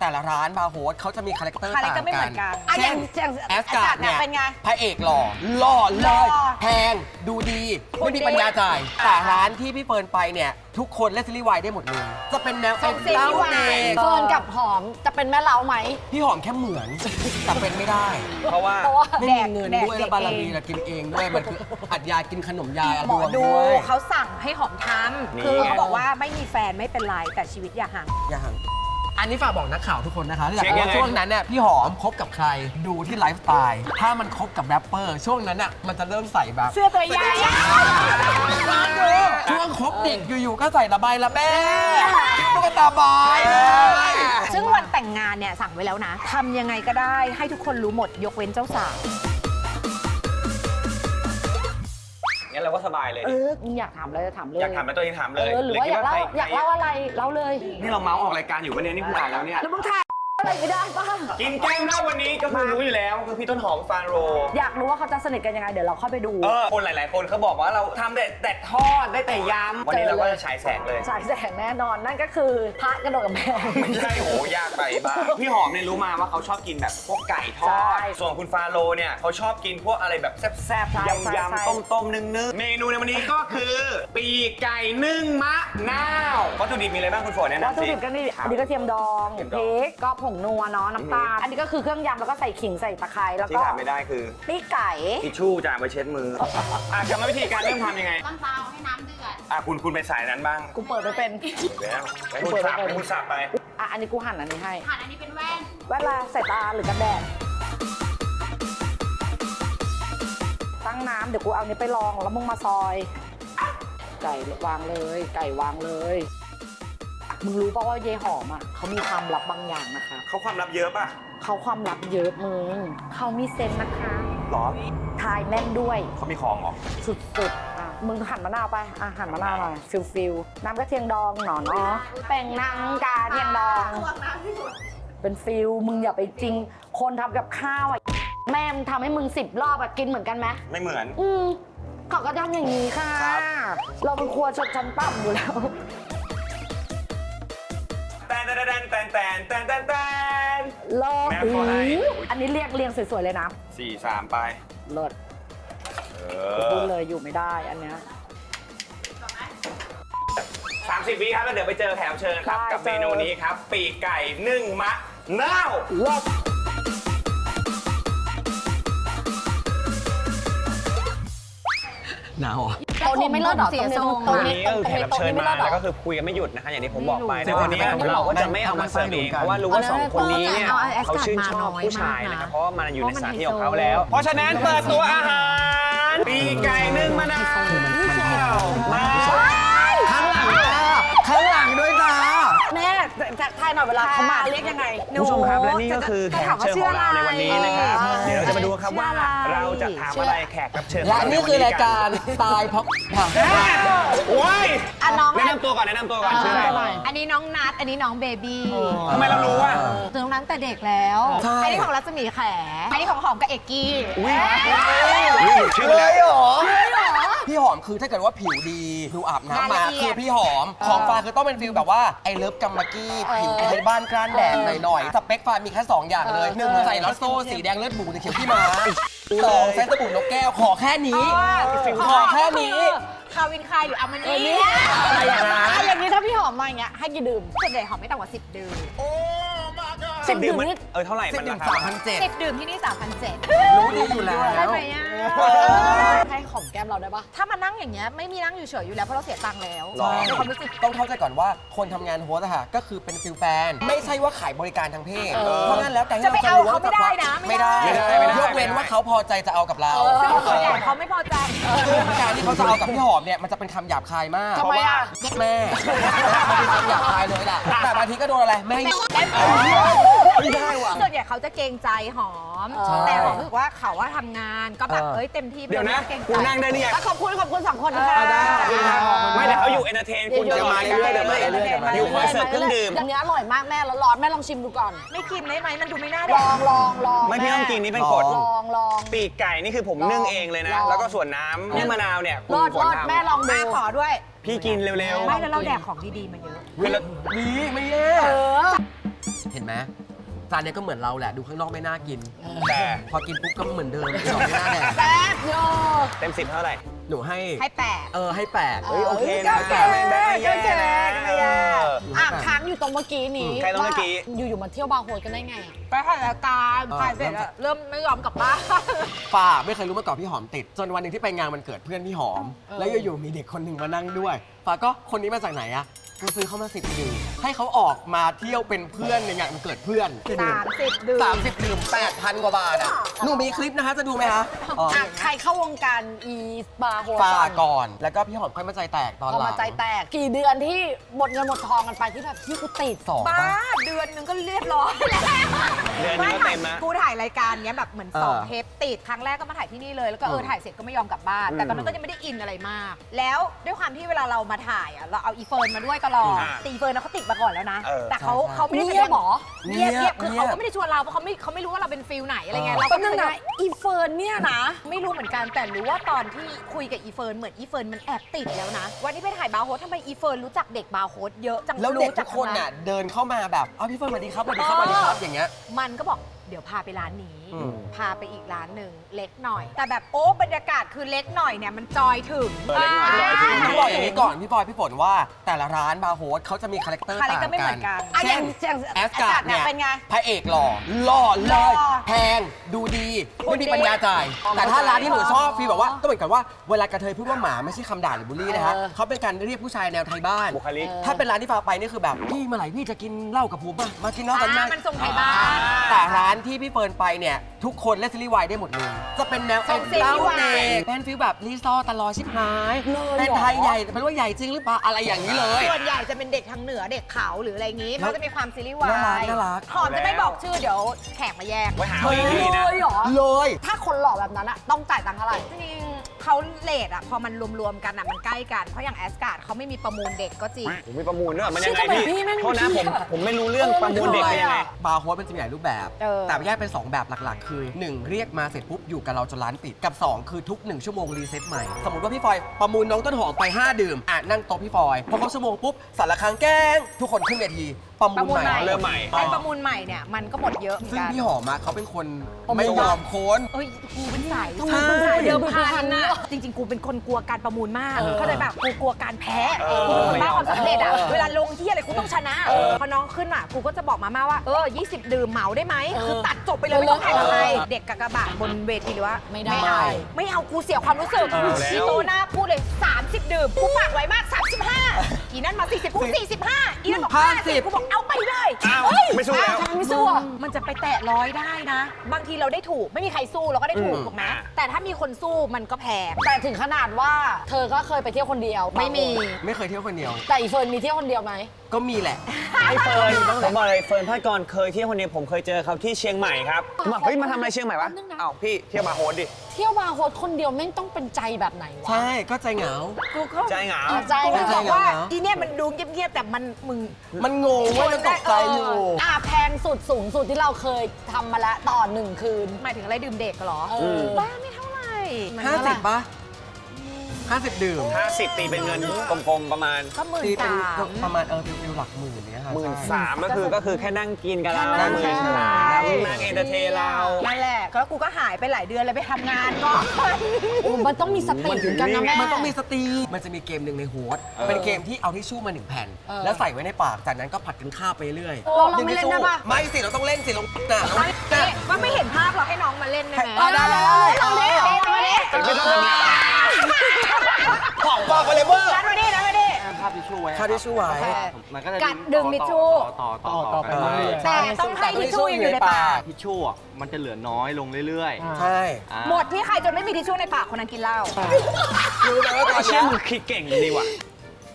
แต่ละร้านบาร์โฮสเขาจะมีคาแรคเตอร์คาแรคต่างเตอร์ไม่เหมือนกันอะเช่นอย่างอย่างแอสการ์ดเนี่เนี่ยยเป็นไง พระเอกหล่อหล่อเลหล่ยอแพงดูดี คนไม่มีดีปัญญาจ่าย แต่ร้านที่พี่เฟิร์นไปเนี่ย ทุกคนเล่นซีรีส์วายได้หมดเลยจะเป็นแนวทรงซีรีส์วายเด็กเฟิร์นกับหอมจะเป็นแม่เล้าไหม พี่หอมแค่เหมือน แต่เป็นไม่ได้ เพราะว่าเพราะว่า ไม่แดมีกเงินแดกด้วยเด็แล้วกบารมีเอง นะกินเองด้วยมันคืออัดยากินขนมยาหมอดูด้วยเขาสั่งให้หอมทนี่ำคือไงเขาบอกว่าไม่มีแฟนไม่เป็นไรแต่ชีวิตอย่าห่างอย่าง อันนี้ฝากบอกนักข่าวทุกคนนะคะถ้าอยากเช็ครู้ยังว่าไงช่วงนั้นเนี่ยพี่หอมคบกับใครดูที่ไลฟ์สไตล์ถ้ามันคบกับแรปเปอร์ช่วงนั้นอะมันจะเริ่มใส่แบบเสื้อตัวใหญ่ช่วงคบเด็กอยู่ๆก็ใส่ระบายระแบ้ตุ๊กตาบอยเลยซึ่งวันแต่งงานเนี่ยสั่งไว้แล้วนะทำยังไงก็ได้ให้ทุกคนรู้หมดยกเว้นเจ้าสาว งั้นเราก็สบายเลยเอดิอมึงอยากถามอะไรจะถามเลยอยากถามแล้วตัวเองถามเอเลยอหรือว่าอยากเล่าคิดอยากเล่าอะไรเล่าเลย นี่เราเมาส์ออกรายการอยู่ปะเนี่ยนี่พูดอ่านแล้วเนี่ย แล้วมึงถ่าย อะไรไม่ได้ป่ะ กินแก้มหน้าวันนี้ก็คือรู้อยู่แล้วคือพี่ต้นหอมฟานโร อยากรู้ว่าเขาจะสนิทกันยังไง เดี๋ยวเราเข้าไปดู เออคนหลาย ๆ คนเขาบอกว่าเราทำแต่แต่ทอดได้แต่ยำวันนี้เราก็จะฉายแสงเลย ฉายแสงแน่นอนนั่นก็คือพระกระโดดกับแพงไม่ใช่โหยากไปบ้างพี่หอมเนี่ยรู้มาว่าเขาชอบกินแบบพวกไก่ทอใช่ดส่วนคุณฟาโรเนี่ยเขาชอบกินพวกอะไรแบบแซ่บใช่ๆใช่ใช่ยำๆต้มๆนึ่งๆเมนูในวันนี้ก็คือ ปีกไก่นึ่งมะนาววัตถุดิบมีอะไรบ้างคุณฝนแนะวัตนำถุสิ ดิบก็นี่อันนี้ก็เทียมดองเทียมพดอง ริกก็ผงนัวเนาะน้ำตาลอันนี้ก็คือเครื่องยำแล้วก็ใส่ขิงใส่ตะไคร้แล้วที่ก็ขาดไม่ได้คือปีกไก่ทิชชู่จะเอาไปเช็ดมืออะกรรมวิธีการเริ่มทำยังไงตั้งเตาให้น้ำเดือดอะคุณคุณไปสายนั้นบ้างกูเปิดไปเป็นแล้วไปคุณสับไปคุณสับไปอะอันนี้กูหั่นอันนี้ให้ผ่านอันนี้เป็นแว่นเวลาใส่ตาหรือกันแดดตั้งน้ำเดี๋ยวกูเอานี้ไปลองแล้วมึงมาซอย ไก่วางเลย ไก่วางเลย มึงรู้ป่าว่าเยหอมอะเขามีความลับบางอย่างนะคะ เขาความลับเยอะป่ะเขาความลับเยอะมึงเขามีเซนส์นะคะหรอทายแม่นด้วย เขามีของเหรอ สุดๆอะมึงหั่นมะนาวไปอะหั่นมะนาวหน่อยฟิลฟิลน้ำกระเทียมดองหนอนเนาะแป้งนังกาเทียมดอง เป็นฟิลมึงอย่าไปจริง คนทำกับข้าวอะแม่มึงทำให้มึงสิบรอบอะกินเหมือนกันไหมไม่เหมือน อืมเขาก็ทำอย่างนี้ค่ะครับเราเป็นครัวชดชั้นต่ำอยู่แล้ว แตนแตนแตนแตนแตนนลิอใอันนี้เรียกเรียงสวยๆเลยนะสี่สามไปลิศเอดเลยอยู่ไม่ได้อันเนี้ยสามสิบวิครับแล้วเดี๋ยวไปเจอแถมเชิญครับ กับเมนูนี้ครับ ปีกไก่นึ่งมะนาวลิ หนาวเหรอ โต๊ะนี้ไม่เลิศหรอเสียโต๊ะทรงโต๊ะวันนี้นี้ก็คือแขกรับเชิญมาโต๊ะนี้ไม่เลิศหรอแล้วก็คือคุยกันไม่หยุดนะคะอย่างที่ผมบอกไปไม่แต่รู้วันนี้ไม่รู้เราก็จะไม่เอามาเสิร์ฟเองเพราะว่ารู้ว่าสองคนนี้เนี่ยเอาแอสเขาการ์ดชื่นชอบมาน้อยผู้ชายมากนะนะครับเพราะว่ามันอยู่ในเพราะมันสถานที่ไฮของโซเขาแล้ว เพราะฉะนั้นเปิดตัวอาหาร ปีกไก่นึ่งมะนาวมา หน่อยเวลาเขามาเรียกยังไง คุณผู้ชมครับและนี่ก็คือแขกรับเชิญของเราในวันนี้นะครับเออเดี๋ยวเราจะมาดูครับว่าชื่ออะไรเราจะถามอะไรแขกรับเชิญและนี่คือรายการตายเพราะค่ะโอ้ยอะน้องแนะนำตัวก่อนแนะนำตัวก่อนชื่ออะไรอันนี้น้องนัดอันนี้น้องเบบี้ทำไมเรารู้อะเจอน้องนัดแต่เด็กแล้วใช่อันนี้ของรัศมีแขอันนี้ของหอมกับเอกกี้อุ้ยเอ๊ะชื่อเลเลยยเหรอ พี่หอมคือถ้าเกิดว่าผิวดีดูอาบน้ำงานมาละเอียดคือพี่หอม ของฟ้าคือต้องเป็นฟิลแบบว่าไอเลิฟกัมมากี้ผิวไทยบ้านกล้านแดดหน่อยๆสเปคฟ้ามีแค่2อย่างเลยหนึ่งใส่ลอสโซ่สีแดงเลือดหมูสีเขียวพี่ม้าสองใช้สบู่นกแก้วขอแค่นี้ ขอแค่นี้ คาวินคายหรืออามันนี่อะไรอย่างนั้นอะอย่างนี้ถ้าพี่หอมมาอย่างเงี้ยให้กี่ดื่มส่วนใหญ่หอมไม่ต่ำกว่า10ดื่ม สิบดื่มมันเออเท่าไหร่สิมับนดื่รามคาสามพันเจ็ด10ดื่มที่นี่3,700รู้ดีอยู่แล้ว ได้ไหมอะให้หอมแก้มเราได้ปะถ้ามานั่งอย่างเงี้ยไม่มีนั่งอยู่เฉยอยู่แล้วเพราะเราเสียตังค์แล้วหรอ ในความรู้สึก ต้องเข้าใจก่อนว่าคนทำงานโฮสต์อะค่ะก็คือเป็นฟิลแฟน ไม่ใช่ว่าขายบริการทางเพศ เพราะงั้นแล้วการที่จะไปรเอาล้วงเขาไม่ได้นะไม่ไม่ได้ได้ไม่ได้ไม่ได้ ยกเว้นว่าเขาพอใจจะเอากับเราซึ่งส่วนใหญ่เขาไม่พอใจ ซึ่งการที่เขาจะเอากับพี่หอมเนี่ยมันจะเป็นคำหยาบคายมากทำไมอะเพราว่าแม่มันเป็นคำหยาบคายเลยล่ะแต่บางทีก็โดนอะไรแม่ง ไม่ได้ว่ะส่วนใหญ่เขาจะเกรงใจหอม ใช่แต่หอมรู้สึกว่าเขาว่าทำงานก็แบบเออเอ้ยเต็มที่เดี๋ยวนะไม่ต้องเกรงกูใจนั่งได้เนี่ยอะขอบคุณขอบคุณสองคนนะคะได้ไม่แต่เขาอยู่เอนเตอร์เทนคุณเดี๋ยวจะมาเรื่อยๆเดี๋ยวมาเรื่อยเดี๋ยวมาๆอยู่คอยเสิร์ฟเครื่องดื่ม อย่างเงี้ยอร่อยมากแม่ร้อนๆแม่ลองชิมดูก่อน ไม่กินได้ไหมมันดูไม่น่าลแดอกงลองลองไม่พี่ต้องกินนี่เป็นกฎลองลอง ปีกไก่นี่คือผมลองนึ่งเองเลยนะ ลอง แล้วก็ส่วนน้ำนี่มะนาวเนี่ยคุณรอดฝรนอดทำแม่ลองดู มาขอด้วย พี่กินเร็วไม่แล้วเราแดกของดีๆมาเยอะ ๆคือเราดีไม่แย่เออเห็นไหม จานเนี้ยก็เหมือนเราแหละ ดูข้างนอกไม่น่ากิน แต่พอกินปุ๊บก็เหมือนเดิมไม่หรอกไม่น่าแดกแป๊บโยเต็มสิบเท่าไหร่ หนูให้ ให้แปดเออให้แปด เฮ้ยโอเคก็นะแก่ไม่ไม่ก็แย่แก่นะก็ไม่แย่เอออะค้างอยู่ตรงเมื่อกี้นี้ใครตรงเมื่อกี้ ว่าอยู่ๆมาเที่ยวบาร์โฮสกันได้ไงอะ ไปถ่ายรายการถ่ายเสร็จแล้วเริ่มไม่ยอมกลับบ้านฝ้าไม่เคยรู้มาก่อนพี่หอมติด จนวันหนึ่งที่ไปงานวันเกิดเพื่อนพี่หอม แล้วอยู่ๆมีเด็กคนหนึ่งมานั่งด้วยฝ้าก็คนนี้มาจากไหนอะ กูซื้อเข้ามาสิบดื่มให้เขาออกมาเที่ยวเป็นเพื่อนในงานวันเกิดเพื่อนสามสิบดื่มสามสิบดื่มแปดพันกว่าบาทอะหนูมีคลิปนะคะจะดูไหมคะอ๋ออะใครเข้าวงการอีบาร์โฮสฝ้าก่อนก่อน แล้วก็พี่หอมค่อยมาใจแตกตอนพอหลัมาง ใจแตกกี่เดือนที่หมดเงินหมดทองกันไปที่แบบที่กูติดสองบ้าปะเดือนหนึงก็เรียบร้อยแล้วเดือนหนึงก็เต็มนะ กูถ่ายรายการเนี้ยแบบเหมือนสองเออ เทปติดครั้งแรกก็มาถ่ายที่นี่เลย แล้วก็เอออืมถ่ายเสร็จก็ไม่ยอมกลับบ้าน แต่ตอนนั้นก็ยังไม่ได้อินอะไรมาก แล้วด้วยความที่เวลาเรามาถ่ายอะเราเอาอีเฟิร์นมาด้วยตลอดอ่าแตีเฟิร์นนะเขาติดมาก่อนแล้วนะ เออแต่เขาใช่ใช่เขาไม่ได้เงียบเหรอ เงียบเงียบคือเงียบ เขาก็ไม่ได้ชวนเราเพราะเขาไม่เขาไม่รู้ว่าเราเป็นฟิลไหนอะไรเงี้ยเออเราแป๊ก็บไม่นึงรู้นะอีเฟิร์นเนี่ยนะ ไม่รู้เหมือนกันแต่รู้ว่าตอนที่คุยกับอีเฟิร์นเหมือนอีเฟิร์นมันแอบติดแล้วนะ วันนี้ไปถ่ายบาร์โฮสทำไมอีเฟิร์นรู้จักเด็กบาร์โฮสเยอะจังแล้วเด็กรู้ทุจักคนทั้งน่ะเดินเข้ามาแบบ อ้าวพี่เฟิร์นสวัสดีครับสวัสดีครับสวัสดีครับอย่างเงี้ย มันก็บอกเดี๋ยวพาไปร้านนี้ อืม พาไปอีกร้านหนึ่งเล็กหน่อย แต่แบบโอ้บรรยากาศคือเล็กหน่อยเนี่ยมันจอยถึง เออเล็กหน่อยจอยถึงต้องบอกอย่างนี้ก่อนพี่บอยพี่ฝนว่าแต่ละร้านบาร์โฮสเขาจะมีคาแรคเตอร์คาแรคต่างเตอร์ไม่เหมืกัอนนกันอะอเช่ย่านงอย่างแอสการ์ดเนี่เนี่ยยเป็นไงพระเอกหล่อหล่อเลหล่ยอแพงดูดีไม่มีปัญญาจ่าย แต่ถ้าร้านที่หนูชอบฟีลแบบว่าก็เหมือนกับว่าเวลากระเทยพูดว่าหมาไม่ใช่คำด่าหรือบูลลี่นะคะเออเขาเป็นการเรียกผู้ชายแนวไทยบ้าน บุคลิก ถ้าเป็นร้านที่ฟ้าไปนี่คือแบบพี่เมื่อไหร่พี่จะกินเหล้ากับผมอะมากินเหล้ากันไหมอ่ามันส่งไทยบ้าน แต่ร้านที่พี่เฟิร์นไปเนี่ยทุกคนเล่นซีรีส์วายได้หมดเลย จะเป็นแนวส่งซีรีส์วายเด็กเป็นฟีลแบบรีซอร์ตลอดชิบหายเลยเหรอเป็นไทยใหญ่เป็นว่าใหญ่จริงหรือเปล่าอะไรอย่างนี้เลย ส่วนใหญ่จะเป็นเด็กทางเหนือเด็กเขาหรืออะไรอย่างงี้ มันจะมีความซีรีส์วาน่ารักยน่ารัก หอมจะไม่บอกชื่อเดี๋ยวแขกมาแยกไว้หาเฮ้เอายอีกทีนะ เลยเหรอ เลย ถ้าคนหล่อแบบนั้นอะต้องจ่ายตังค์เท่าไหร่จริงๆเขาเลทอะพอมันรวมๆกันอะมันใกล้กัน เพราะอย่างแอสการ์ดเขาไม่มีประมูลเด็กก็จริง ผมมีประมูลด้วยมันยังไงชื่อทำไมพี่พี่แม่งโทษนะเหี้ผมยผมไม่รู้เรื่องประมูลเด็กเป็นยังไงบาร์โฮสมันจะมีหลายรูปแบบ เออ แต่แยกเป็น 2 แบบหลักๆ คือ 1 เรียกมาเสร็จปุ๊บอยู่กับเราจนร้านปิดกับ 2 คือทุก 1 ชั่วโมงรีเซ็ตใหม่ สมมติว่าพี่ฟอยประมูลน้องต้นหอมไป 5 ดื่มอะนั่งโต๊ะพี่ฟอยพอครบชั่วโมงปุ๊บสารคางแกล้งทุกคนขึ้นเวที ประมูลใหม่ เริ่มใหม่ ไอ้ประมูลใหม่เนี่ยมันก็หมดเยอะเหมือนซึ่งกันพี่หอมอะเขาเป็นคนประมูลไม่ยอมโค้น เอ้ยกูเป็นสายทำไมใช่มึงเป็นเดิมคนพันพันนะอะจริง ๆ กูเป็นคนกลัวการประมูลมากเออเข้าใจแบบกูกลัวการแพ้เออกูเป็นคนบ้าความสำเร็จอะเออเวลาลงที่อะไรกูต้องชนะพอน้องขึ้นอะกูก็จะบอกมาม่าว่าเออ20 ดื่มเหมาได้ไหมคือตัดจบไปเลยไม่ต้องแข่งกับใครเด็กกากบาทบนเวทีหรือว่าไม่ได้ เอาไม่เอากูเสียความรู้สึกเอาแล้วอีโตหน้าพูดเลย 30 ดื่มกูปากไว้มาก 35 อีนั่นมา40กู45อีนั่นบอก50กูบอกเอา ไปเลยอ้าวเฮ้ยไม่สู้แล้วทำไมไม่สู้อะมันจะไปแตะร้อยได้นะ บางทีเราได้ถูกไม่มีใครสู้เราก็ได้ถูกอืมถูกไหมอ่า แต่ถ้ามีคนสู้มันก็แพงแต่ถึงขนาดว่าเธอก็เคยไปเที่ยวคนเดียวไม่มี ไม่เคยเที่ยวคนเดียว แต่อีเฟิร์นมีเที่ยวคนเดียวไหม ก็มีแหละ ไอ้เฟิร์นผมบอกเลยเฟิร์นพัดกรเคยเที่ยวคนเดียวผมเคยเจอเขาที่เชียงใหม่ครับผมบอกเฮ้ยมาทำอะไรเชียงใหม่วะแป๊บนึงนะอ้าวพี่เที่ยวบาร์โฮสดิเที่ยวบาร์โฮสคนเดียวแม่งต้องเป็นใจแบบไหนวะ ใช่ก็ใจเหงา กูก็ใจเหงาอะใจกูแบบบอกว่าใจเหงาอีเนี่ยมันดูเงียบๆแต่มันมึง มันงงว่ามันตกใจอยู่ อะแพงสุดสูงสุดที่เราเคยทำมาแล้วต่อหนึ่งคืน หมายถึงอะไรดื่มเด็กเหรอ เออ บ้าไม่เท่าไหร่มันห้าเท่าไหสิร่บป่ะห้าสิบดื่ม50 ตีเป็นเงินกลมๆประมาณ ก็หมื่นตีเป็นสามก็ประมาณเออฟิลๆหลักหมื่นเนี้ยค่ะหมื่นใช่ สามก็คือก็คือแค่นั่งกินกับเราแค่นั่งหมื่นใช่สาม นั่งเอนเตอร์เทนเรา นั่นแหละแล้วกูก็หายไปหลายเดือนเลยไปทำงานก่อน โอ้มันต้องมีสติเหมือนกันนะแม่ มันต้องมีสติ มันจะมีเกมหนึ่งในโฮสต์เป็นเกมที่เอาทิชชู่มาหนึ่งแผ่นเออแล้วใส่ไว้ในปาก จากนั้นก็ผัดกันข้าวไปเรื่อยเราเราไม่เล่นได้ปะ ไม่สิ เราต้องเล่นสิเราน่ะเราไม่ว่าไม่เห็นภาพเราให้น้องมาเล่นได้ไหมเอาได้ได้ได้เอาเล่นเอาเล่นไม่ต้องทำงานของฝากไปเลยเบอร์นัดมาดินัดมาดิ คาบทิชชู่ไว้ค่าทิชชู่ไว้ มันก็จะกัดดึงทิชชู่ ต่อต่อต่ต่ออไปต่อเรื่อยแต่ต้องให้ทิชชู่ยังอยู่ในปากทิชชู่อะมันจะเหลือน้อยลงเรื่อยใช่ๆอ่า หมดที่ใครจนไม่มีทิชชู่ในปากคนนั้นกินเหล้า รู้ไหมว่าตอนเชื่เนี้อยมึงคิดเก่งดีว่ะ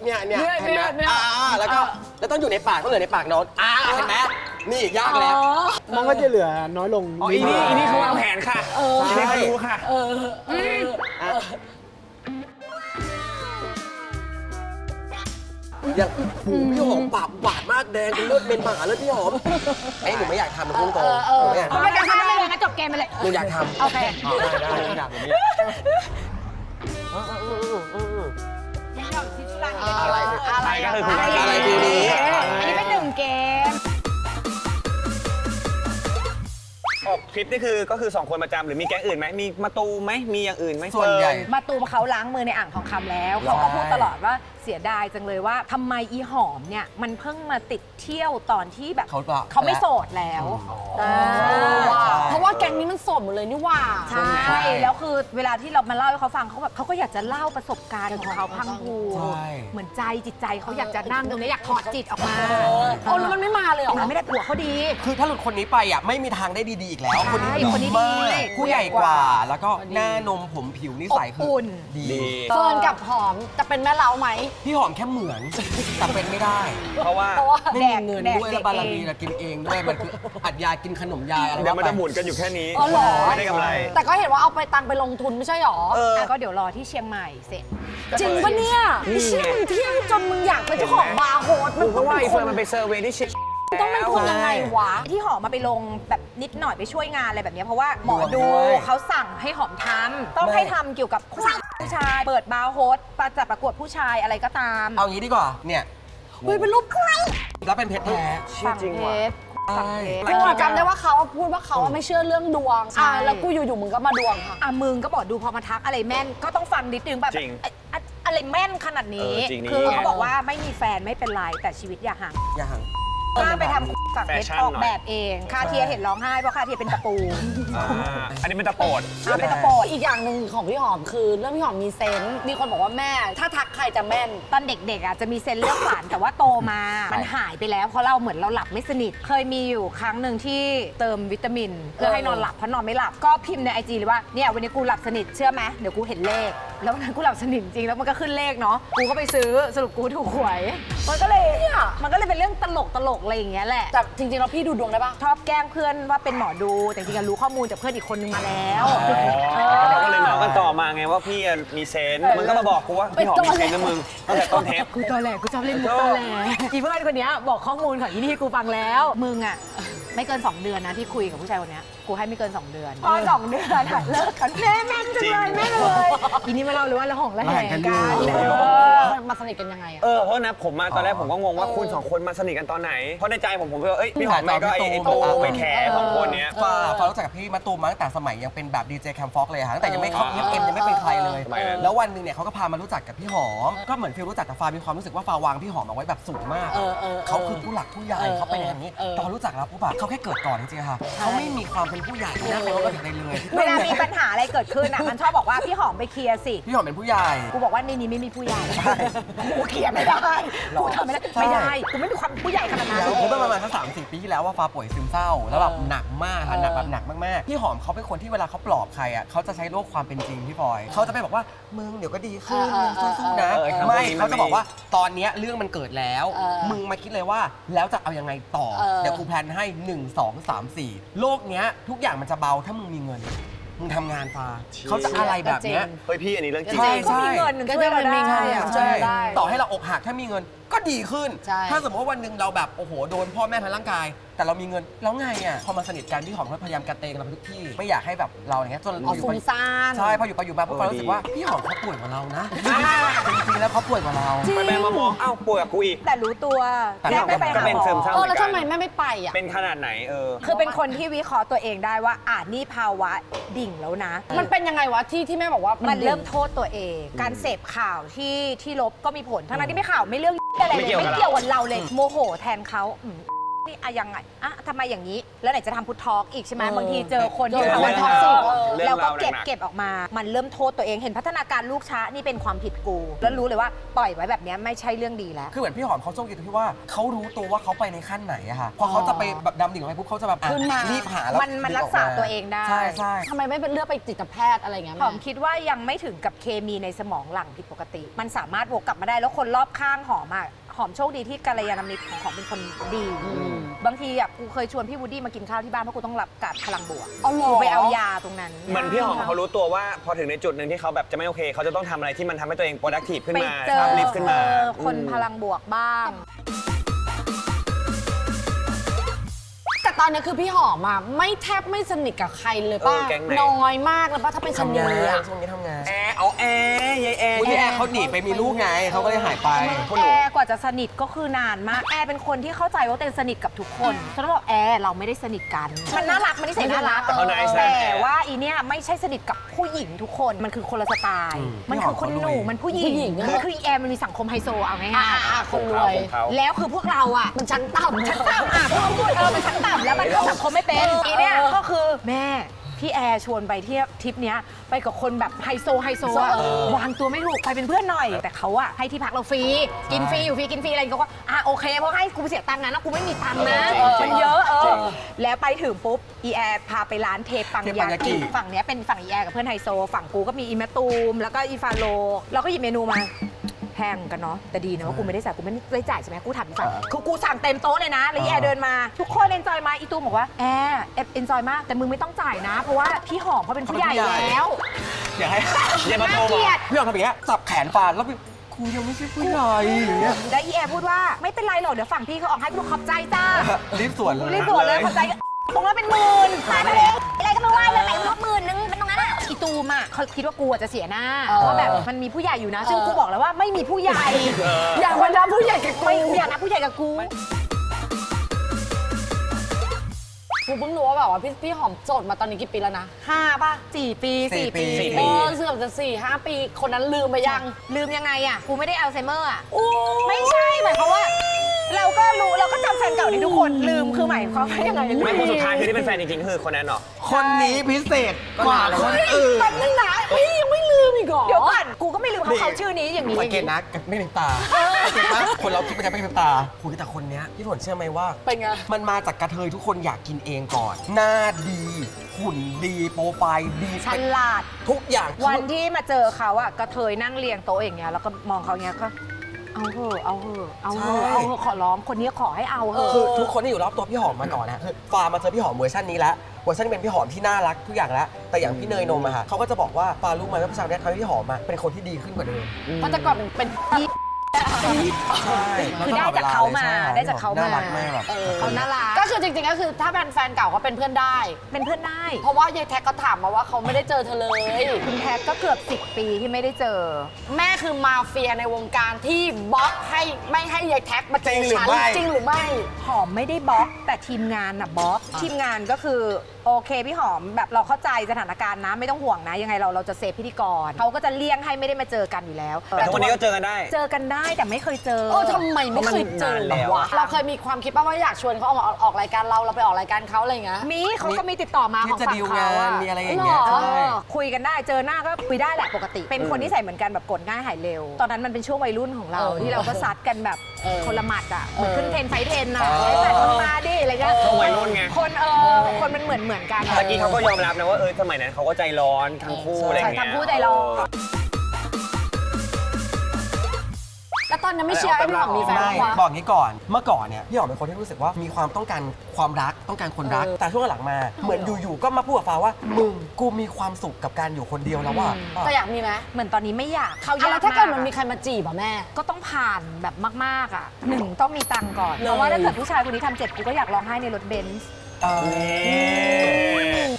เนี่ยเนี่ยเนี่ยเห็นไหมเนี่ยอ่าแล้วก็แล้วต้องอยู่ในปากต้องเหลือในปากน้องอ่าเห็นไหมนี่ยากแล้ว มันก็จะเหลือน้อยลง อ๋ออีนี่อีนี่เขาวางแผนค่ะ อีนี่เขารู้ค่ะเออ อย่างหูพี่หอมปากบาดมากแดงเป็นเลือดเป็นหมาแล้วพี่หอมไอ้หนูไม่อยากทำนะพุ่งตรงหนูไม่อยากทำเลยงั้นจบเกมไปเลยหนูอยากทำโอเค ได้ได้ได้อยากแบบนี้อะไรอะไรอะไรทีนี้อันนี้เป็นหนึ่งเกม ทริปนี่คือก็คือสองคนประจำหรือมีแก๊งอื่นไหมมีมาตูมไหมมีอย่างอื่นไหมส่วนใหญ่ เฟิร์มาตูมเขาล้างมือในอ่างทองคำแล้ว เขาก็พูดตลอดว่าเสียดายจังเลยว่าทำไมอีหอมเนี่ยมันเพิ่งมาติดเที่ยวตอนที่แบบเขาบอกเขาไม่โสดแล้วาเพราะว่าแก๊งนี้มันโสดหมดเลยนี่หว่า ใช่แล้วคือเวลาที่เรามาเล่าให้เขาฟังเขาแบบเขาก็อยากจะเล่าประสบการณ์ของเขาพังผูใช่ เหมือนใจจิตใจเขาอยากจะนั่งตรงนี้อยากถอดจิตออกมาโอ้แล้วมันไม่มาเลยเหรอ มันไม่ได้ผัวเขาดี คือถ้าหลุดคนนี้ไปอะไม่มีทางได้ดี ๆ อีกแล้วคนนี้ใช่ดีคนนี้มาดีกผู้ใหญ่กว่าแล้วก็หน้านมผมผิวนิสัยอบคืออุ่น ดี ดี เฟิร์นกับหอมจะเป็นแม่เล้าไหม พี่หอมแค่เหมือน แต่เป็นไม่ได้ เพราะว่า เพราะว่าไม่แดมีกเงินแดกด้วยเด็แล้วกบารมีเอง นะกินเองด้วยมันคืออัดยากินขนมยายอะไรเดี๋ยวมันว่าจะหไปมุนกันอยู่แค่นี้ อ๋อเหรอ ไม่ได้กำไร แต่ก็เห็นว่าเอาไปตังค์ไปลงทุนไม่ใช่หรอ เอออะก็เดี๋ยวรอที่เชียงใหม่เสร็จ จริงปะเนี่ยนี่ไอ้ไงเชี่ยมึงเที่ยวจนมึงอยากเป็นเจ้าของบาร์โฮสมันเพต้อราะงว่าเป็ไอ้นคเฟิร์นนมันไปเซอร์เวย์ที่เชิ ต้องเป็นคนยังไงวะ ที่หอมมาไปลงแบบนิดหน่อยไปช่วยงานอะไรแบบเนี้ยเพราะว่าหมอดูเขาสั่งให้หอมทำต้องให้ทำเกี่ยวกับผู้ชาย เปิดบาร์โฮสประจัดประกวดผู้ชายอะไรก็ตามเอางี้ดีกว่า เนี่ยเฮ้ยเป็นรูปใครแล้วเป็นเพชรแท้ฝั่งจริงเพว่ะชรฝั่งเพชรกูอะจำได้ว่าเขาพูดว่าเขาอะไม่เชื่อเรื่องดวงใช่อ่าแล้วกูอยู่ๆมึงก็มาดวงค่ะ อะมึงก็บอกดูพอมาทักอะไรแม่นก็ต้องฟังนิดนึงแบบจริงเอ๊ะอะอะไรแม่นขนาดนี้ เออจริงนี่ คือไงเขาบอกว่าไม่มีแฟนไม่เป็นไรแต่ชีวิตอย่าห่างอย่าห่าง กล้าไปทำฝั่งเพชรแฟชั่นออกหน่อยแบบเอง คาเทียเห็นร้องไห้เพราะคาเทียเป็นตะปูอ่าอันนี้เป็นตะโปดอะเป็นตะโปดอีกอย่างหนึ่งของพี่หอมคือ เรื่องพี่หอมมีเซนส์มีคนบอกว่าแม่ ถ้าทักใครจะแม่น ตอนเด็กๆอะจะมีเซนส์เรื่องฝันแต่ว่าโตมามันหายไปแล้วเพราะเราเหมือนเราหลับไม่สนิท เคยมีอยู่ครั้งหนึ่งที่เติมวิตามิน เพื่อให้นอนหลับเพราะนอนไม่หลับก็พิมพ์ในไอจีเลยว่าเนี่ยวันนี้กูหลับสนิทเชื่อไหมเดี๋ยวกูเห็นเลข แล้ววันนั้นกูหลับสนิทจริงแล้วมันก็ขึ้นเลขเนาะกูก็ไปซื้อสรุปกูถูกหวย มันก็เลยมันก็เลยเป็นเรื่องตลกตลกๆอะไรอย่างเงี้ยแหละ แต่จริงๆแล้วพี่ดูดวงได้ปะ ชอบแกล้งเพื่อนว่าเป็นหมอดู แต่จริงๆรู้ข้อมูลจากเพื่อนอีกคนนึงมาแล้วเราก็เลยเมาส์กันต่อมาไงว่าพี่อะมีเซนส์มึงก็มาบอกกูว่าพี่หอมมีเซนส์นะมึงตั้งแต่ต้นเทป กูตอแหลกูชอบเล่นมุกตอแหลอีเพื่อนคนเนี้ยบอกข้อมูลของอีนี่ให้กูฟังแล้ว มึงอะไม่เกิน 2 เดือนนะที่คุยกับผู้ชายคนเนี้ย กูให้ไม่เกิน 2 เดือนพอ2เดือนอะเลิกกันแม่แม่นจังเลยแม่เลยอีนี่มาเล่าเลยว่าละหองละแหงกันมาสนิทกันยังไงอะ เออเพราะนะผมมาตอนแรกผมก็งงว่าคุณสองคนมาสนิทกันตอนไหน เพราะในใจผมผมก็เอ้ยพี่หอมแม่ก็ไอ้ไอ้ตูไปแขสองคนเนี้ย ฟ้าฟ้ารู้จักกับพี่มาตูมมาตั้งแต่สมัยยังเป็นแบบดีเจแคมฟ็อกเลยค่ะตั้งแต่ยังไม่เข้าเอฟเอ็มยังไม่เป็นใครเลย สมัยนั้น แล้ววันหนึ่งเนี่ยเขาก็พามารู้จักกับพี่หอม ก็เหมือนฟิลรู้จักกับฟ้ามีความรู้สึกว่าฟ้าวางพี่หอมเอาไว้แบบสูงมากเออเออเออเขาคือผู้หลักผู้ใหญ่เออเขาเป็นอย่างนี้เออตอนรู้จักแล้วปุ๊บอะเขาแค่เกิดก่อนจริงๆค่ะเขาไม่มีความเป็นผู้ใหญ่นะเขาก็เด็กเลยเลยเวลามีปัญหาอะไรเกิดขึ้นอะมันชอบบอกว่าพี่หอมไปเคลียร์สิ พี่หอมเป็นผู้ใหญ่ กูบอกว่าในนี้ไม่มีผู้ใหญ่กูเคลียร์ไม่ได้กูทำไม่ได้ไม่ได้กูไม่มีความผู้ใหญ่ขนาดนั้น แล้วเมื่อประมาณสักสามสี่ปีที่แล้วว่าฟ้าป่วยซึมเศร้า แล้วแบบหนักมากค่ะหนักแบบหนัก มากๆ พี่หอมเขาเป็นคนที่เวลาเขาปลอบใครอะเขาจะใช้โลกความเป็นจริงพี่พลอยเขาจะไม่บอกว่ามึงเดี๋ยวก็ดีขึ้นเออเอมึองสู้ๆนะเออเออไม่เออเขาจะบอกว่าตอนเนี้ยเรื่องมันเกิดแล้ว เออมึงมาคิดเลยว่าแล้วจะเอายังไงต่อเออ เดี๋ยวกูแพลนให้ 1 2 3 4 โลกเนี้ยทุกอย่างมันจะเบาถ้ามึงมีเงิน มึงทำงานฟ้าเขาจะอะไรแบบเนี้ย เฮ้ยพี่อันนี้เรื่องจริง ใช่ ก็มีเงินช่วยเราได้ ใช่อะใช่ได้ต่อให้เราอกหักถ้ามีเงิน ก็ดีขึ้น ใช่ ถ้าสมมติว่าวันหนึ่งเราแบบโอ้โหโดนพ่อแม่ทำร่างกาย แต่เรามีเงินแล้วไงอะพอมาสนิทกันพี่หอมเขาพยายามกระเตงเราไปทุกที่ไม่อยากให้แบบเราอย่างเงี้ยจนอ๋ออยู่ฟุ้ไปงซ่านใช่พออยู่ไปอยู่มาพวกเรารู้สึกว่าพี่หอมเขาป่วยกว่าเรานะจริงๆแล้วเขาป่วยกว่าเราไปไปมามองอ้าวป่วยกับกูอีก แต่รู้ตัวแต่แค่ไม่ไปก็หาเป็นหมซึมอเศร้าเออแล้วทำไมแม่ไม่ไปอะ เป็นขนาดไหนเออ คือเป็นคนที่วิเคราะห์ตัวเองได้ว่าอ่านี่ภาวะดิ่งแล้วนะ มันเป็นยังไงวะที่ที่แม่บอกว่ามัมันเริ่มโทษตัวเอง การเสพข่าวที่ที่ลบก็มีผล ทั้งนั้นที่ไม่ข่าวไม่เรื่องอะไรเลยไม่เกี่ยวกับไม่เกี่ยวกับเราเลย โมโหแทนเขาอืม นี่อะยังไงอะทำไมอย่างนี้ แล้วไหนจะทำพุททอกอีกใช่ไหมเออบางทีเจอคนเจอที่คนทำ toxic เออเรื่องแล้วก็ราวเก็บหนักๆเก็บออกมา มันเริ่มโทษตัวเองเห็นพัฒนาการลูกช้านี่เป็นความผิดกู แล้วรู้เลยว่าปล่อยไว้แบบเนี้ยไม่ใช่เรื่องดีแล้ว คือเหมือนพี่หอมเขาโชคดีตรงที่ว่าเขารู้ตัวว่าเขาไปในขั้นไหนอะค่ะ พอเขาจะไปแบบดำดิ่งลงไปปุ๊บเขาจะแบบอะขึ้นมารีบหาแล้วมันมันรักษาตัวเองได้ ใช่ใช่ ทำไมไม่เป็นเลือกไปจิตแพทย์อะไรอย่างเงี้ยหแม่ อมคิดว่ายังไม่ถึงกับเคมีในสมองหลั่งผิดปกติ มันสามารถวกกลับมาได้แล้วคนรอบข้างหอมอะ หอมโชคดีที่กัลยาณมิตรของหอมเป็นคนดี บางทีอะกูเคยชวนพี่วูดดี้มากินข้าวที่บ้านเพราะกูต้องรับกัดพลังบวกเอาเหรอ กูไปเอายาตรงนั้นเหมือนพี่หอมเขารู้ตัวว่าพอถึงในจุดหนึ่งที่เขาแบบจะไม่โอเค เขาจะต้องทำอะไรที่มันทำให้ตัวเอง productive ขึ้นไปมาเจอทำลิฟต์ขึ้นมา เออคนอืมพลังบวกบ้าง แต่ตอนนี้คือพี่หอมอะไม่แทบไม่สนิทกับใครเลยป่ะเออแก๊งไหน น้อยมากเลยป่ะถ้าเป็นชทำนีงานอะช่วงนี้ทำงาน แอร์ เอาแอร์ยายแอร์วันนี้แอร์เขาหนีไปมีลูกไงเขาก็เลยหายไปแอร์กว่าจะสนิทก็คือนานมาก แอร์เป็นคนที่เข้าใจว่าตัวเองสนิทกับทุกคนฉันต้องบอกแอร์เราไม่ได้สนิทกัน มันน่ารักมันนิสัยน่ารักแต่เขา nice นะแต่ว่าอีเนี่ยไม่ใช่สนิทกับผู้หญิงทุกคน มันคือคนละสไตล์ มันคือคนหนูมันผู้หญิงคือคือแอร์มันมีสังคมไฮโซเอาง่ายๆคนรวย ของเขาแล้วคือพวกเราอะ มันชั้นต่ำชั้นต่ำอะพวกเราพูดเออมันชั้นต่ำแล้วมันเข้าสังคมไม่เป็น อีเนี่ยก็คือแม่ พี่แอร์ชวนไปเที่ยวทริปเนี้ยไปกับคนแบบไฮโซไฮโซอะวางตัวไม่ถูกไปเป็นเพื่อนหน่อย แต่เขาอะให้ที่พักเราฟรีกินฟรีอยู่ฟรีกินฟรีอะไรเขาก็อะโอเคเพราะให้กูเสียตังค์นะแล้วกูไม่มีตังค์นะจริงๆมันเยอะเออแล้วไปถึงปุ๊บอีแอร์พาไปร้านเทปังเทปังยายากิ กิฝั่งเนี้ยเป็นฝั่งอีแอร์กับเพื่อนไฮโซ ฝั่งกูก็มีอีแมตตูมแล้วก็อีฟาโลเราก็หยิบเมนูมา แพงกันเนาะแต่ดีนะว่ากูไม่ได้จ่ายกูไม่ได้จ่ายใช่ไหมกูถามสั่งคือกูสั่งเต็มโต๊ะเลยนะแล้วอีแอร์เดินมา ทุกคนเอนจอยมาอีตูมบอกว่าแอร์เอนจอยมากแต่มึงไม่ต้องจ่ายนะ เพราะว่าพี่หอมเขาเป็นผู้ใหญ่แล้วอยากให้อย่ามาโทรน่าเกบอลียกดพี่หอมทำอย่างเงี้ยจับแขนฟานแล้วพี่กูยังไม่ใช่ผู้ใหญ่อย่างเงี้ยแล้วอีแอร์พูดว่าไม่เป็นไรหรอกเดี๋ยวฝั่งพี่เขาออกให้กูขอบใจจ้ารีบสวนเลยรีบด่วนเลยขอบใจตรงนั้นเป็นหมื่นตายไปเลยอะไรก็ไม่ไหวเลยไหนลบหมื่นนึงเป็นตรงนั้นอะ อีตูมอะเขาคิดว่ากูอะจะเสียหน้าว่าแบบมันมีผู้ใหญ่อยู่นะ ซึ่งกูบอกแล้วว่าไม่มีผู้ใหญ่อยากมานับผู้ใหญ่กับกูไม่อยากนะผู้ใหญ่กับกู กูเพิ่งรู้ว่าแบบว่าพี่พี่หอมโสดมาตอนนี้กี่ปีแล้วนะห้าป่ะสี่ปีสี่สี่ปีปี เออเสื่อมจะสี่ห้าปี คนนั้นลืมไปยัง ลืมยังไงอะกูไม่ได้อัลไซเมอร์อะไม่ใช่หมายความว่า เราก็รู้เราก็จำแฟนเก่าที่ทุกคนลืมคือหมายความว่ายังไงไม่คนสุดท้ายที่ได้เป็นแฟนจริงๆคือคนนั้นเหรอ คนนี้พิเศษกว่าคนอื่นแป๊บนึงนะพี่ยังไม่ลืมอีกเหรอเดี๋ยวก่อนกูก็ไม่ลืมเพราะเขาชื่อนี้อย่างนี้สังเกตนะไม่เป็นตาสังเกตปะคนเราคิดไปกันไม่เป็นตาคุณแต่คนเนี้ยพี่ฝนเชื่อไหมว่า เป็นไง มันมาจากกระเทยทุกคนอยากกินเองก่อน หน้าดีหุ่นดีโปรไฟล์ดีฉลาด ทุกอย่างวันที่มาเจอเขาอะกระเทยนั่งเรียงโต๊ะอย่างเงี้ยแล้วก็มองเขาอย่างเงี้ยก็ เอาเหอะเอาเหอะเอาเหอะเอาเหอะขอร้องคนนี้ขอให้เอาเหอะ คือทุกคนที่อยู่รอบตัวพี่หอมมาก่อนนะคือฟาร์มมาเจอพี่หอมเวอร์ชันนี้แล้วเวอร์ชันนี้เป็นพี่หอมที่น่ารักทุกอย่างแล้ว แต่อย่างพี่เนยนมอะค่ะเขาก็จะบอกว่าฟารู้ไหมว่าพี่ชาวเนี่ยทำให้พี่หอมอะเป็นคนที่ดีขึ้นกว่าเดิม เพราะแต่ก่อนเป็น ใช่คือได้จากเขามาได้จากเขามา น่ารักมากแบบเออ เขาน่ารักก็คือจริงๆก็คือถ้าเป็นแฟนเก่าก็เป็นเพื่อนได้ เป็นเพื่อนได้ เพราะว่ายายแท็กก็ถามมาว่าเขาไม่ได้เจอเธอเลย คุณแท็กก็เกือบ 10 ปีที่ไม่ได้เจอ แม่คือมาเฟียในวงการที่บล็อกให้ไม่ให้ยายแท็กมาเจอฉันจริงหรือไม่ หอมไม่ได้บล็อกแต่ทีมงานน่ะบล็อกทีมงานก็คือ โอเคพี่หอมแบบเราเข้าใจสถานการณ์นะ ไม่ต้องห่วงนะ ยังไงเราเราจะเซฟพิธีกรเขาก็จะเลี่ยงให้ไม่ได้มาเจอกันอยู่แล้วแต่ทุกวันนี้ก็เจอกันได้ เจอกันได้แต่ไม่เคยเจอเออทำไมไม่เคยเจอเพราะมันนานแล้ววะเราเคยมีความคิดป่ะว่าอยากชวนเขาออกมาออกรายการเราเราไปออกรายการเขาอะไรอย่างเงี้ยมีเขาก็มีติดต่อมาที่ของจะฝั่ดีงลเขางานอะมีอะไรอย่างเงี้ยหรอใช่เออคุยกันได้เจอหน้าก็คุยได้แหละปกติ เป็นคนที่ใส่เหมือนกันแบบกดง่ายหายเร็ว ตอนนั้นมันเป็นช่วงวัยรุ่นของเราเออที่เราก็ซัดกันแบบเออคนละหมัดอะเหมือนเออขึ้นเทรนไฟเทรนอะเออไอ้สัตว์มึงมาดิอะไรเงี้ยช่วงวัยรุ่นไงคนเออคนมันเหมือนเหมือนกันอะเมื่อกี้เขาก็ยอมรับนะว่าเออสมัยนั้นเขาก็ใจร้อนทั้งคู่อะไรอย่างเงี้ยใช่ทั้งคู่ใจร้อน แล้วตอนนั้นไม่เชียร์ให้พี่หอมมีแฟนไม่บ้างวะ บอกงี้ก่อนเมื่อก่อนเนี่ยพี่หอมเป็นคนที่รู้สึกว่ามีความต้องการความรักต้องการคนรัก เออแต่ช่วงหลังมา เหมือนอยู่ๆก็มาพูดกับฟ้าว่ามึงกูมีความสุขกับการอยู่คนเดียวแล้วว่า แต่อยากมีไหมเหมือนตอนนี้ไม่อยากเขาอะไรยากถ้าเกิดมันอะมีใครมาจีบอะแม่ ก็ต้องผ่านแบบมาก ๆ อะหนึ่งต้องมีตังค์ก่อน เลย เพราะว่าถ้าเกิดผู้ชายคนนี้ทำเจ็บกูก็อยากร้องไห้ในรถเบนซ์เออ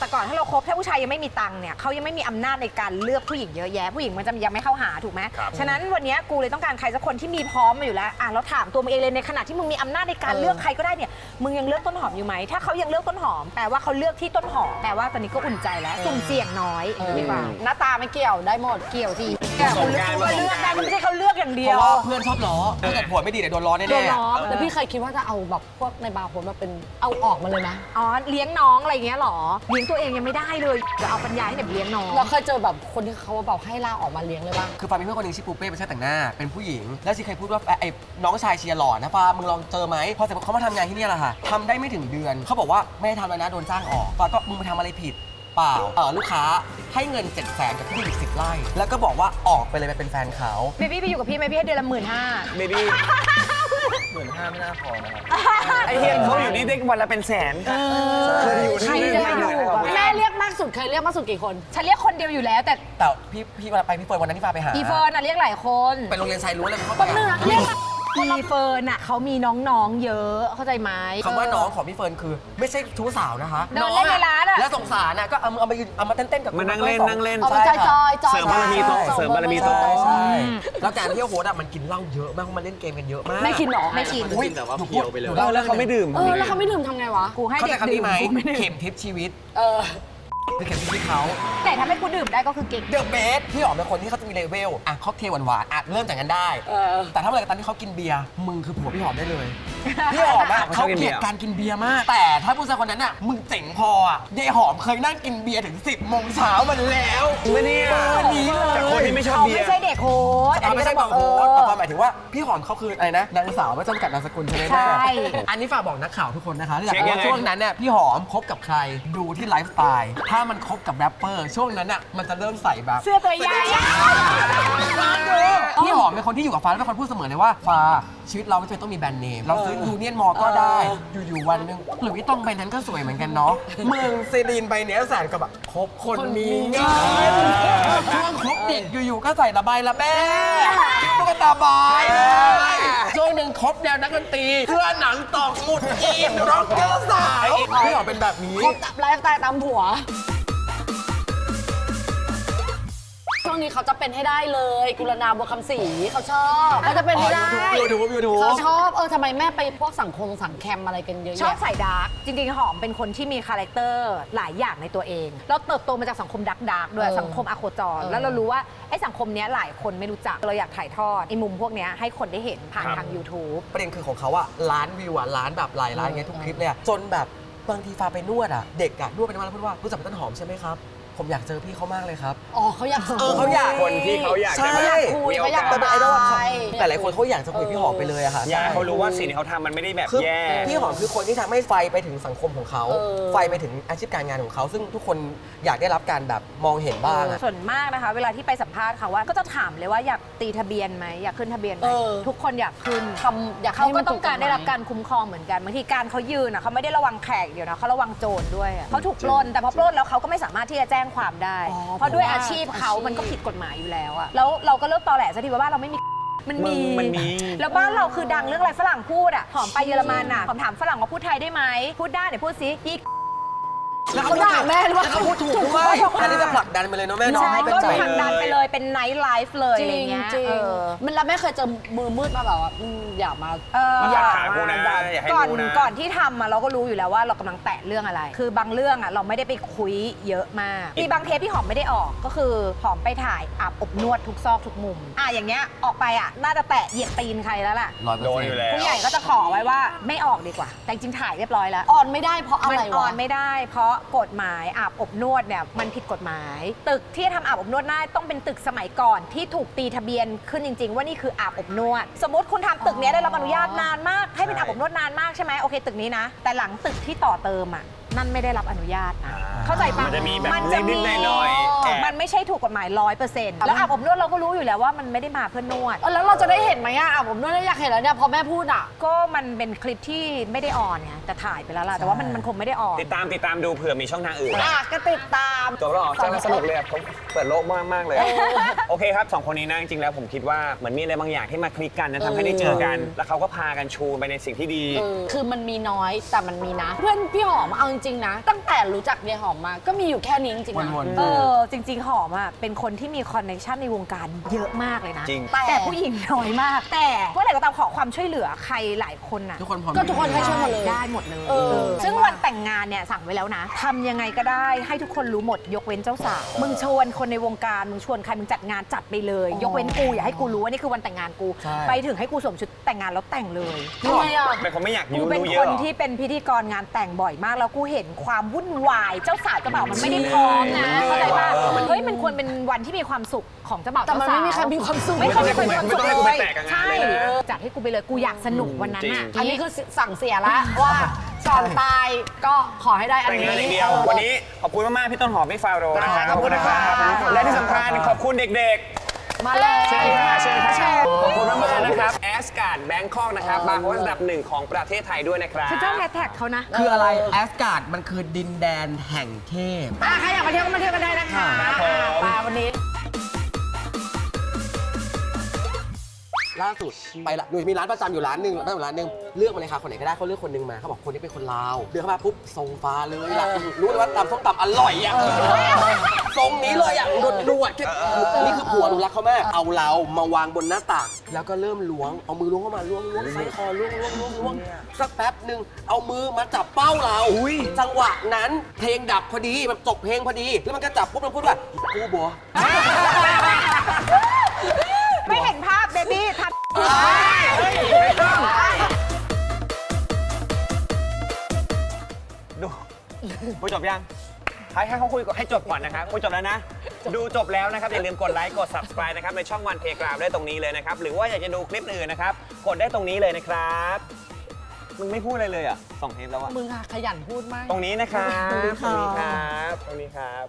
แต่ก่อนถ้าเราคบถ้าผู้ชายยังไม่มีตังค์เนี่ยเขายังไม่มีอำนาจในการเลือกผู้หญิงเยอะแยะ ผู้หญิงมันจะยังไม่เข้าหาถูกไหมครับ ฉะนั้นวันเนี้ยกูเลยต้องการใครสักคนที่มีพร้อมมาอยู่แล้วอะเราถามตัวมึงเองเลยในขณะที่มึงมีอำนาจในการเลือกใครก็ได้เนี่ยมึงยังเลือกต้นหอมอยู่ไหมถ้าเขายังเลือกต้นหอมแปลว่าเขาเลือกที่ต้นหอมแปลว่าตอนนี้ก็อุ่นใจแล้วสุ่มเสี่ยงน้อยดีกว่าหน้าตาไม่เกี่ยวได้หมดเกี่ยวสิแต่คุณเลือกกูก็เลือกได้ไม่ใช่เขาเลือกอย่างเดีเพยว ราะว่าเพื่อนชอบล้อถ้าเกิดผัวไม่ดีเดี๋ยวโดนล้อแน่ๆโดนล้อแล้วพี่เคยคิดว่าจะเอาแบบพวกในบาร์โฮสมาเป็นเอาออกมาเลยนะอ๋อเลี้ยงน้องอะไรอย่างเงี้ยเหรอเลี้ยงตัวเองยังไม่ได้เลยจะเอาปัญญาให้แบบเลี้ยงน้อง เราเคยเจอแบบคนที่เขาแบบให้ลาออกมาเลี้ยงเลยบ้างคือฟามีเพื่อนคนหนึงชื่อปูเป้เป็นช่างแต่งหน้า เป็นผู้หญิง แล้วชีเคยพูดว่าไอ้ไอ้น้องชายเชียร์หล่อนะฟามึงลองเจอไหมพอเสร็จเขามาทำงานที่เนี่ยแหละค่ะทำได้ไม่ถึงเดือน เขาบอกว่าไม่ได้ทำแล้วนะโดนจ้างออกฟาก็มึงไปทำอะไรผิดเปล่าเออลูกค้าให้เงิน7จ็ดแสนกับที่ดินสิบไร่แล้วก็บอกว่าออกไปเลยไปเป็นแฟนเขา เบบี้ไปอยู่กับพี่ไหมพี่ให้เดือนละหมื่นห้า เบบี้ หมื่นห้าไม่น่าพอนะครับ ไอเฮียเขาอยู่นี่ได้วันละเป็นแสนเคยอยู่ใครนี่จะมาอยู่กับแม่เรียกมากสุดเคยเรียกมากสุดกี่คนฉันเรียกคนเดียวอยู่แล้ว แต่แต่พี่พี่เวลาไปพี่เฟิร์นวันนั้นที่ฟาไปหาอีเฟิร์นอะเรียกหลายคน ไปโรงเรียนชายล้วนเลยเขาไปแป๊บนึงนะเรียก พี่เฟิร์นอะเขามีน้องๆเยอะเข้าใจไหมคำว่าน้องของพี่เฟิร์นคือ ไม่ใช่ชู้สาวนะคะเดินเล่นในร้านอะแล้วสงสารนะก็เอามือเอามายืนเอามาเต้นๆกับมานั่งเล่นสอนั่งเล่น เอาไปจอยจอยจอยเสริมบารมีโตะเสริมบารมีโตะใช่ใช่แล้วการที่โฮสต์อะมันกินเหล้าเยอะมากเพราะมันเล่นเกมกันเยอะมากไม่กินหรอไม่กินอุ๊ยแต่ว่าเพียวไปเลยเล่าแล้วเขาไม่ดื่มเออแล้วเขาไม่ดื่มทำไงวะกูให้เข้าเด็ใจกคำดื่นี้มไหมกูไม่ดื่มเข็มทิพย์ชีวิตเออ คือเข็มทิพย์ชีวิตเขาแต่ถ้าไม่กูดื่มได้ก็คือเก่งเดอะเบสพี่หอมเป็นคนที่เขาจะมีเลเวลอะค็อกเทลหวานๆอะเริ่มจากกันได้ เออ แต่ถ้าเมื่อไหร่ตอนที่เขากินเบียร์มึงคือผัวพี่หอมได้เลย พี่หอมอะเขาเขากินเกเบีลียยร์ ดการกินเบียร์มาก แต่ถ้าผู้ชายคนนั้นอะมึงเจ๋งพออะยายหอมเคยนั่งกินเบียร์ถึง 10โมงเช้ามันแล้วไม่เนี่ยวันนี้เลยจากคนที่ไม่ชอบเขาเบียไม่ร์ ใช่เด็กโฮสต์อะไม่ใช่ก็บางต้โฮเอสอแต่ความหมายถึงว่าพี่หอมเขาคืออะไรนะนางสาวไม่จำกัดนามสกุลใช่ไหมแม่ใช่ อันนี้ฝากบอกนักข่าวทุกคนนะคะที่อยากเช็ครู้ยังไงว่าช่วงนั้นเนี่ยพี่หอมคบกับใครดูที่ไลฟ์สไตล์ถ้ามันคบกับแรปเปอร์ ช่วงนั้นอะมันจะเริ่มใส่แบบ เสื้อตัวใหญ่อะพี่หอมเป็นคนที่อยู่กับฟ้าแล้วเป็นคนพูดเสมอเลยว่าฟ้าชีวิตเราไม่จำเป็นต้องมีแบรนด์เนม เราซื้อยูเนียนมอก็ได้ อยู่ๆวันหนึงหรือวิต้องใบนั้นก็สวยเหมือนกันเนาะเมืองเซรีนใบเนี้ยแสนกับแบบคบคนมีเงินช่วงคบเด็กอยู่ๆก็ใส่ระบายระแบ้ตุ๊กตาบายเลยช่วงหนึ่งคบแนวนักดนตรีเสื้อหนังตอกหมุดจีนร็อกเกอร์สาวพี่หอมเป็นแบบนี้ ครบตับไลฟ์สไตล์ตามผัว ช่วงนี้เขาจะเป็นให้ได้เลย กุลนาบัวคำศรีเขาชอบเขาจะเป็นให้ได้ยูทูบยูทูบเขาชอบเออทำไมแม่ไปพวกสังคมสังแคมอะไรกันเยอะชอบแยะ ใส่ดาร์กจริงๆ หอมเป็นคนที่มีคาแรคเตอร์หลายอย่างในตัวเอง เราเติบโตมาจากสังคมดักดาร์กด้วยเออสังคมอะโคจร เออ แล้วเรารู้ว่าไอ้สังคมเนี้ยหลายคนไม่รู้จัก เราอยากถ่ายทอดไอ้มุมพวกเนี้ยให้คนได้เห็นผ่านครับ ทาง YouTube ประเด็นคือของเขาอะล้านวิวอะล้านแบบหลายล้านไงทุกคลิปเลยอะจนแบบบางทีฟ้าไปนวดอะเด็กอะนวดไปนวดแล้วพูดว่ารู้จักพี่ต้นหอมใช่ไหมครับ ผมอยากเจอพี่เขามากเลยครับ อ๋อเขาอยากเออเขาอยาก คนที่เขาอยากจะใช่แบบ คุยมีโอเขาอยากกาสแต่เป็นไอดอลอะใช่แต่หลายคนเขาอยากจะคุยกับพี่หอมไปเลยอะค่ะอยากให้เขารู้ว่าสิ่งที่เขาทำมันไม่ได้แบบคือแย่ พี่หอมคือคนที่ทำให้ไฟไปถึงสังคมของเขา เออ ไฟไปถึงอาชีพการงานของเขา ซึ่งทุกคนอยากได้รับการแบบมองเห็นบ้างอะ ส่วนมากนะคะ เวลาที่ไปสัมภาษณ์เขาว่าก็จะถามเลยว่าอยากตีทะเบียนไหมอยากขึ้นทะเบียนไหมเออ ทุกคนอยากขึ้นทำอยากให้เขามัก็นต้องการถูได้รับกฎหมยการคุ้มครองเหมือนกันบางทีการเขายืนอะเขาไม่ได้ระวังแขกเดียวนะเขาระวังโจรด้วยอะเขาถูกปล้นแต่พอปล้นแล้วเขาก็ไม่สามารถที่จะแจ้งความได้ อ๋อเพราะด้วยเพราะว่าอาชีพเขาอาชีพ มันก็ผิดกฎหมายอยู่แล้วอะแล้วเราก็เลิกตอแหลสักทีว่าบ้านเราไม่มี มันมี มันมี แล้วบ้านเราคือดังเรื่องอะไรฝรั่งพูดอะหอมไปเยอรมันอะหอมถามฝรั่งว่าพูดไทยได้ไหม พูดได้เดี๋ยวพูดสิอี แล้วเขาด่าแม่หรือเปล่าแล้วเขาพูดถูกด้วยอันนี้จะผลักดันไปเลยเนาะแม่เน้องใช่เป็นก็ใจทางดันไปเลยเป็นไนท์ไลฟ์เลยจอะไรริงเงี้ยจริงเออมันแล้วแม่เคยเจอมือมืดมาแบบว่าอืมอย่ามาเอออยากถามกูนะอยากให้ก่อนรู้นะก่อนที่ทำอะเราก็รู้อยู่แล้วว่าเรากำลังแตะเรื่องอะไร คือบางเรื่องอะเราไม่ได้ไปคุยเยอะมากมีบางเทปที่หอมไม่ได้ออกก็คือหอมไปถ่ายอาบอบนวดทุกซอกทุกมุมอะอย่างเงี้ยออกไปอะน่าจะแตะเหยียบตีนใครแล้วล่ะ ร้อยเปอโดร์นเซ็นอยู่ต์แล้ว ผู้ใหญ่ก็จะขอไว้ว่าไม่ออกดีกว่า แต่จริงๆถ่ายเรียบร้อยแล้ว ออนไม่ได้เพราะอะไรมันอวะ อนไม่ได้ เพราะกฎหมายอาบอบนวดเนี่ยมันผิดกฎหมาย ตึกที่ทำอาบอบนวดได้ต้องเป็นตึกสมัยก่อนที่ถูกตีทะเบียนขึ้นจริง ๆ ว่านี่คืออาบอบนวด สมมติคุณทำตึกเนี้ยได้รับอนุญาตนานมากให้เป็นอาบอบนวดนานมากใช่ไหมโอเค ตึกนี้นะ แต่หลังตึกที่ต่อเติมอะ นั่นไม่ได้รับอนุญาตนะอ่าเข้าใจปะมันจะมีแบบมันจะมีนิดๆหน่อยๆแอบ มันไม่ใช่ถูกกฎหมายร้อยเปอร์เซ็นต์แล้วอาบอบนวดเราก็รู้อยู่แล้วว่ามันไม่ได้มาเพื่อนวด เออแล้วเราจะได้เห็นไหมอะผมด้วยอยากเห็นแล้วเนี่ยพอแม่พูดอะ ก็มันเป็นคลิปที่ไม่ได้ออนไงแต่ถ่ายไปแล้วล่ะ แต่ว่ามันมันคงไม่ได้ออน ติดตามติดตามดูเผื่อมีช่องทางอื่น อะก็ติดตาม จบแล้วเหรอจ้าสนุกเลยอะเขาเปิดโลกมากมากๆเลยอะโอเคครับสองคนนี้นะจริงๆแล้วผมคิดว่าเหมือนมีอะไรบางอย่างที่มาคลิกกันนะทำให้ได้เจอกัน แล้วเขาก็พากันชูไปในสิ่งที่ดีเออคือมันมีน้อยแต่มันมีนะ เพื่อนพี่หอมเอาจริง ๆ นะ ตั้งแต่รู้จักเยายหอมมา ก็มีอยู่แค่นี้จริงๆนะวนๆ เออจริง ๆ หอมอะเป็นคนที่มีคอนเนคชันในวงการเยอะมากเลยนะ จริง แต่แต่ผู้หญิงน้อยมาก แต่เมื่อไหร่ก็ตามขอความช่วยเหลือใครหลายคนน่ะ ทุกคนพร้อมก็ทุกคนให้ช่วยหมดเลย ได้หมดเลย เออ ซึ่งวันแต่งงานเนี่ยสั่งไว้แล้วนะทำยังไงก็ได้ให้ทุกคนรู้หมด ยกเว้นเจ้าสาว มึงชวนคนในวงการ มึงชวนใคร มึงจัดงานจัดไปเลย ยกเว้นกูอย่าให้กูรู้ว่านี่คือวันแต่งงานกู ใช่ ไปถึงให้กูสวมชุดแต่งงานแล้วแต่งเลย ทำไมอะ เป็นคนไม่อยากกูรู้เป็นรู้เยคอะนหรอ ที่เป็นพิธีกรงานแต่งบ่อยมากแล้วกูเห็นความวุ่นวาย เจ้าสาวเจ้าบ่าวมันไม่ได้พร้อมนะเข้าใจป่ะเฮ้ยมันควรเป็นวันที่มีความสุขของเจ้าบ่าวแต่เจ้ามันสาวไม่มีใครมีความสุขไม่เคยมีใครมีความสุขไม่เลต้องให้กูไปยแตกกับงานใช่เลยนะ จัดให้กูไปเลยกูอยากสนุกวันนั้นน่ะจริงอันนี้คือสั่งเสียละว่าก่อนตายก็ขอให้ได้อันแต่งนี้งานอย่างเดียว วันนี้ขอบคุณมาก ๆ พี่ต้นหอมพี่ฟาโรห์นะครับขอบคุณนะครับ และที่สำคัญขอบคุณเด็กมาเลยๆเชิญค่ะเชิญค่ะขอบคุณมาก ๆ นะครับแอ สการ์ดแบงคอกนะครับบาร์โฮสอันดับหนึ่งของประเทศไทยด้วยนะครับคือเจ้าแฮชแท็กเขานะคืออะไรแอสการ์ดมันคือดินแดนแห่งเทพ อะใครอยากมาเที่ยวก็มาเที่ยวกันได้นะคะครับผม อะไปวันนี้ ล่าสุดไปละหนูมีร้านประจำอยู่ร้านหนึ่งร้านอยู่ร้านหนึ่งเลือกมาเลยค่ะคนไหนก็ได้เขาเลือกคนหนึงมาเขาบอกคนนี้เป็นคนลาวเดินเข้ามาปุ๊บทรงฟ้าเลยล่ะรู้เลยว่าตำส้มตำอร่อยอะทรงนี้เลยอะหนวดหนวดแค่นี่คือผัวหนูรักเขามากเอาเรามาวางบนหน้าตักแล้วก็เริ่มล้วงเอามือล้วงเข้ามาล้วงล้วงไส้คอล้วงล้วงล้วงล้วงสักแป๊บหนึ่งเอามือมาจับเป้าเราจังหวะนั้นเพลงดับพอดีมันจบเพลงพอดีแล้วมันก็จับปุ๊บมันพูดว่ากูบัวไม่เห็นภาพ เบบี้ทัดดูคุยจบยังให้ให้เขาคุยก่อนให้จบก่อนนะครับคุยจบแล้วนะ ดูจบแล้วนะครับ อย่าลืมกดไลค์กด subscribe นะครับ ในช่องวันเพกราวได้ตรงนี้เลยนะครับ หรือว่าอยากจะดูคลิปอื่นนะครับ กดได้ตรงนี้เลยนะครับ มึงไม่พูดอะไรเลยอะสองเทปแล้วอะมึงอะขยันพูดมาก ตรงนี้นะครับ ตรงนี้ครับ ตรงนี้ครับ